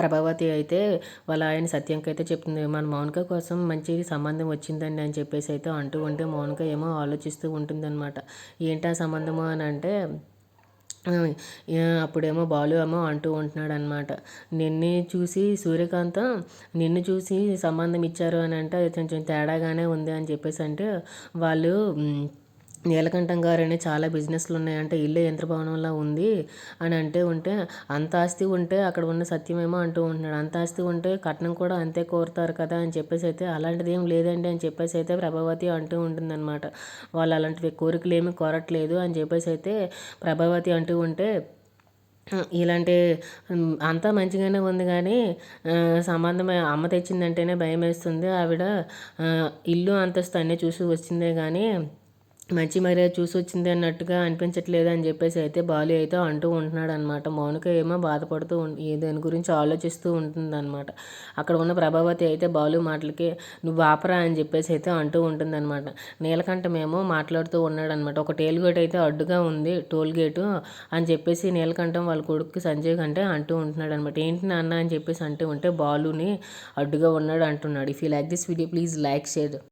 ప్రభావతి అయితే వాళ్ళ ఆయన సత్యంకి అయితే చెప్తుంది మన మౌనిక కోసం మంచి సంబంధం వచ్చిందండి అని చెప్పేసి అయితే అంటూ ఉంటే మౌనిక ఏమో ఆలోచిస్తూ ఉంటుందన్నమాట. ఏంటి సంబంధము? అని అంటే అప్పుడేమో బాలు ఏమో అంటూ ఉంటున్నాడు అనమాట నిన్ను చూసి సూర్యకాంతం నిన్ను చూసి సంబంధం ఇచ్చారు అని అంటే అది కొంచెం తేడాగానే ఉంది అని చెప్పేసి అంటే వాళ్ళు నీలకంఠం గారని చాలా బిజినెస్లు ఉన్నాయంటే ఇల్లు యంత్రభవనంలా ఉంది అని అంటే ఉంటే అంత ఆస్తి ఉంటే అక్కడ ఉన్న సత్యమేమో అంటూ ఉంటున్నాడు. అంత ఆస్తి ఉంటే కట్నం కూడా అంతే కోరుతారు కదా అని చెప్పేసి అయితే అలాంటిది ఏం లేదండి అని చెప్పేసి అయితే ప్రభావతి అంటూ ఉంటుందన్నమాట. వాళ్ళు అలాంటివి కోరికలు ఏమీ కోరట్లేదు అని చెప్పేసి అయితే ప్రభావతి అంటూ ఉంటే ఇలాంటి అంతా మంచిగానే ఉంది కానీ సంబంధం అమ్మ తెచ్చిందంటేనే భయం వేస్తుంది ఆవిడ ఇల్లు అంతస్తు అన్నీ చూసి వచ్చిందే కానీ మంచి మర్యాద చూసి వచ్చింది అన్నట్టుగా అనిపించట్లేదు అని చెప్పేసి అయితే బాలు అయితే అంటూ ఉంటున్నాడు అనమాట మౌనిక ఏమో బాధపడుతూ దాని గురించి ఆలోచిస్తూ ఉంటుంది అనమాట అక్కడ ఉన్న ప్రభావతి అయితే బాలు మాటలకి నువ్వు ఆపరా అని చెప్పేసి అయితే అంటూ ఉంటుంది అనమాట నీలకంఠమేమో మాట్లాడుతూ ఉన్నాడు అనమాట ఒక టోల్ గేట్ అయితే అడ్డుగా ఉంది టోల్ గేటు అని చెప్పేసి నీలకంఠం వాళ్ళ కొడుకు సంజయ్ కంటే అంటూ ఉంటున్నాడు అనమాట ఏంటి నాన్న అని చెప్పేసి అంటూ ఉంటే బాలుని అడ్డుగా ఉన్నాడు అంటున్నాడు. If you like this video please like share